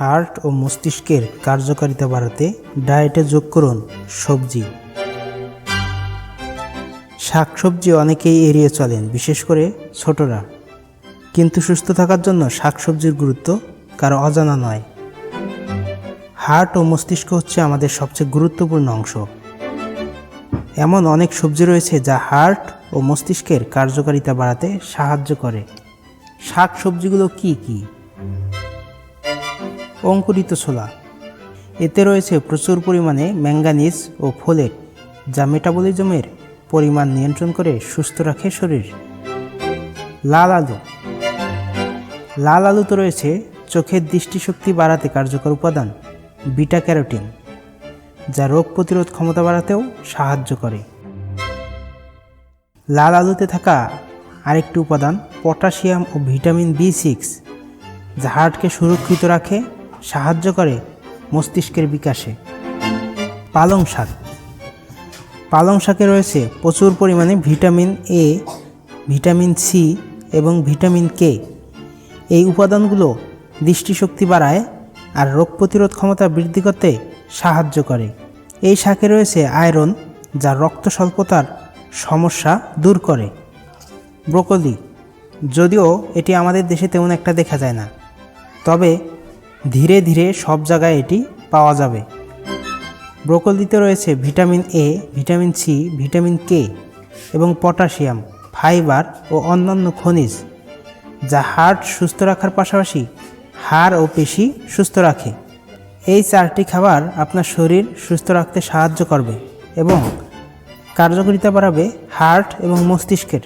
Heart ও মস্তিষ্কের কার্যকারিতা বাড়াতে ডায়েটে যোগ করুন সবজি। শাকসবজি অনেকেই এড়িয়ে চলেন, বিশেষ করে ছোটরা। কিন্তু সুস্থ থাকার জন্য শাকসবজির গুরুত্ব কারও অজানা নয়। হার্ট ও মস্তিষ্ক হচ্ছে আমাদের সবচেয়ে গুরুত্বপূর্ণ অংশ। এমন অনেক সবজি রয়েছে যা হার্ট ও মস্তিষ্কের কার্যকারিতা বাড়াতে সাহায্য করে। শাক সবজিগুলো কী কি? অঙ্কুরিত ছোলা। এতে রয়েছে প্রচুর পরিমাণে ম্যাঙ্গানিজ ও ফোলেট, যা মেটাবলিজমের পরিমাণ নিয়ন্ত্রণ করে সুস্থ রাখে শরীর। লাল আলু। লাল আলুতে রয়েছে চোখের দৃষ্টিশক্তি বাড়াতে কার্যকর উপাদান বিটা ক্যারোটিন, যা রোগ প্রতিরোধ ক্ষমতা বাড়াতেও সাহায্য করে। লাল আলুতে থাকা আরেকটি উপাদান পটাশিয়াম ও ভিটামিন বি সিক্স, যা হার্টকে সুরক্ষিত রাখে সাহায্য করে মস্তিষ্কের বিকাশে। পালং শাক। পালং শাকে রয়েছে প্রচুর পরিমাণে ভিটামিন এ ভিটামিন সি এবং ভিটামিন কে এই উপাদানগুলো দৃষ্টিশক্তি বাড়ায় আর রোগ প্রতিরোধ ক্ষমতা বৃদ্ধি করতে সাহায্য করে। এই শাকে রয়েছে আয়রন, যা রক্ত স্বল্পতার সমস্যা দূর করে। ব্রোকলি। যদিও এটি আমাদের দেশে তেমন একটা দেখা যায় না। তবে ধীরে ধীরে সব জায়গায় এটি পাওয়া যাবে। ব্রোকলিতে রয়েছে vitamin A vitamin C vitamin K এবং পটাশিয়াম, ফাইবার ও অন্যান্য খনিজ, যা হার্ট সুস্থ রাখার পাশাপাশি হাড় ও পেশি সুস্থ রাখে। এই চারটি খাবার আপনার শরীর সুস্থ রাখতে সাহায্য করবে এবং কার্যকারিতা বাড়াবে হার্ট এবং মস্তিষ্কের।